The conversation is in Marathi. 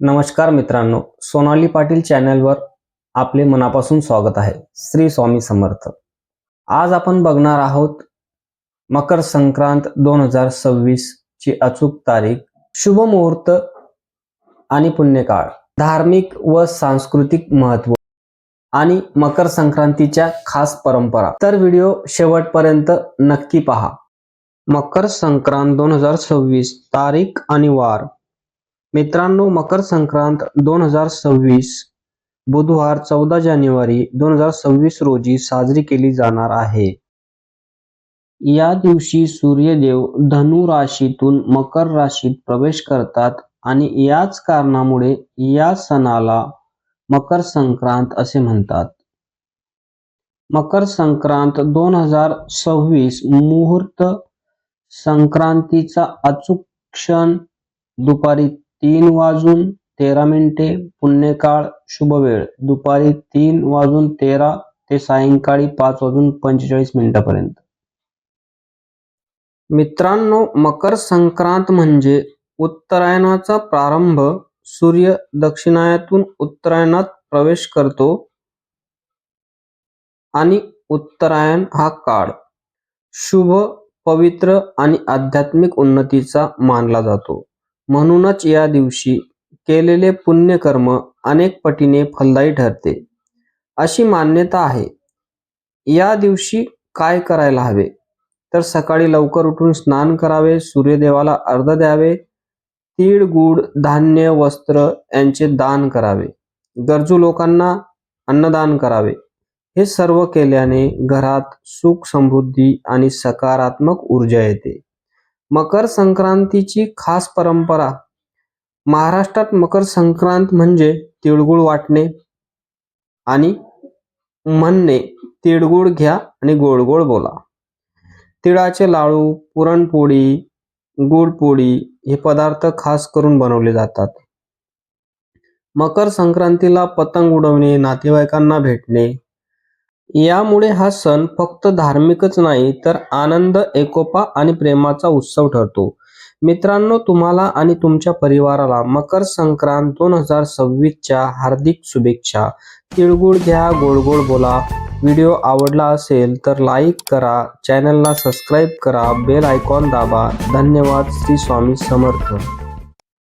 नमस्कार मित्रांनो सोनाली पाटील चॅनलवर आपले मनापासून स्वागत आहे. श्री स्वामी समर्थ. आज आपण बघणार आहोत मकर संक्रांत दोन हजार सव्वीस ची अचूक तारीख शुभ मुहूर्त आणि पुण्यकाळ. धार्मिक व सांस्कृतिक महत्त्व आणि मकर संक्रांतीच्या खास परंपरा. तर व्हिडिओ शेवटपर्यंत नक्की पहा. मकर संक्रांत दोन हजार सव्वीस तारीख आणि वार मित्रांनो मकर संक्रांत दोन हजार सव्वीस बुधवार चौदा जानेवारी दोन हजार सव्वीस रोजी साजरी केली जाणार आहे. या दिवशी सूर्यदेव धनु राशीतून मकर राशीत प्रवेश करतात आणि याच कारणामुळे या सणाला मकर संक्रांत असे म्हणतात. मकर संक्रांत दोन हजार सव्वीस मुहूर्त संक्रांतीचा अचूक क्षण दुपारी तीन वाजून तेरा मिनिटे पुण्यकाळ शुभ वेळ दुपारी तीन वाजून तेरा ते सायंकाळी पाच वाजून पंचेचाळीस मिनिटापर्यंत. मित्रांनो मकर संक्रांत म्हणजे उत्तरायणाचा प्रारंभ. सूर्य दक्षिणायातून उत्तरायणात प्रवेश करतो आणि उत्तरायण हा काळ. शुभ पवित्र आणि आध्यात्मिक उन्नतीचा मानला जातो. म्हणूनच या दिवशी केलेले पुण्यकर्म अनेक पटीने फलदायी ठरते. अशी मान्यता आहे. या दिवशी काय करायला हवे? तर सकाळी लवकर उठून स्नान करावे सूर्यदेवाला अर्ध द्यावे तीळ गुड धान्य वस्त्र यांचे दान करावे. गरजू लोकांना अन्नदान करावे. हे सर्व केल्याने घरात सुख समृद्धी आणि सकारात्मक ऊर्जा येते. मकर संक्रांतीची खास परंपरा. महाराष्ट्रात मकर संक्रांत म्हणजे तिळगुळ वाटणे आणि म्हणणे. तिळगुळ घ्या आणि गोड गोड बोला. तिळाचे लाडू पुरणपोळी गुडपोळी हे पदार्थ खास करून बनवले जातात. मकर संक्रांतीला पतंग उडवणे नातेवाईकांना भेटणे यामुळे हा सण फक्त धार्मिकच नाही तर आनंद एकोपा आणि प्रेमाचा उत्सव ठरतो. मित्रांनो तुम्हाला आणि तुमच्या परिवाराला मकर संक्रांत दोन हजार सव्वीसच्या हार्दिक शुभेच्छा. तिळगुळ घ्या गोड गोड बोला. व्हिडिओ आवडला असेल तर लाईक करा चॅनलला सबस्क्राईब करा बेल आयकॉन दाबा. धन्यवाद श्री स्वामी समर्थ.